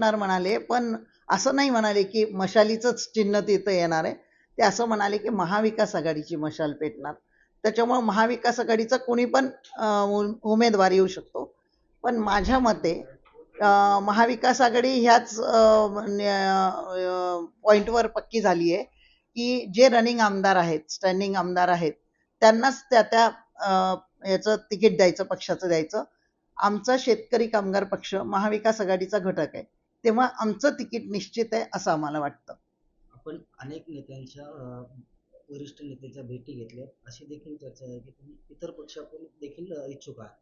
भेटणार म्हणाले पण असं नाही म्हणाले की मशालीचंच चिन्ह तिथं येणार आहे. ते असं म्हणाले की महाविकास आघाडीची मशाल पेटणार. त्याच्यामुळं महाविकास आघाडीचा कोणी पण उमेदवार येऊ शकतो. पण माझ्या मते महाविकास आघाडी ह्याच पॉईंटवर पक्की झाली आहे की जे रनिंग आमदार आहेत स्टँडिंग आमदार आहेत त्यांनाच त्या त्या याचं तिकीट द्यायचं पक्षाचं द्यायचं. आमचा शेतकरी कामगार पक्ष महाविकास आघाडीचा घटक आहे. तेव्हा आमचं तिकीट निश्चित आहे असं आम्हाला वाटतं. आपण अनेक नेत्यांच्या वरिष्ठ नेत्यांच्या भेटी घेतल्या अशी देखील चर्चा आहे की तुम्ही इतर पक्षाकडून देखील इच्छुक आहात.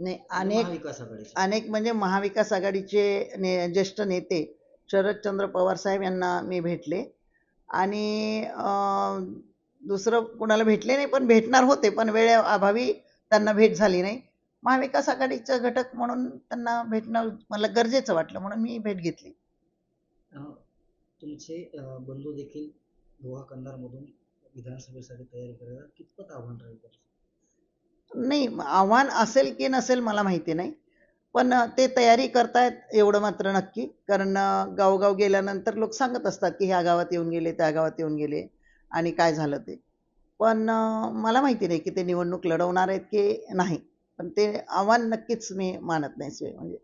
नाही म्हणजे अनेक महाविकास आघाडीचे. अनेक म्हणजे महाविकास आघाडीचे ने ज्येष्ठ नेते शरदचंद्र पवार साहेब यांना मी भेटले. आणि दुसरं कोणाला भेटले नाही पण भेटणार होते पण वेळेअभावी त्यांना भेट झाली नाही. महाविकास आघाडीचा घटक म्हणून त्यांना भेटणं मला गरजेचं वाटलं म्हणून मी भेट घेतली. तुमचे बंधू देखील कंधारमधून विधानसभेसाठी तयारी करायला कितपत आव्हान राहील? नाही आव्हान असेल की नसेल मला माहिती नाही पण ते तयारी करतायत एवढं मात्र नक्की कारण गावोगाव गेल्यानंतर लोक सांगत असतात की ह्या गावात येऊन गेले त्या गावात येऊन गेले आणि काय झालं ते. पण मला माहिती नाही की ते निवडणूक लढवणार आहेत की नाही. पण ते आव्हान नक्कीच मी मानत नाही स्वे- म्हणजे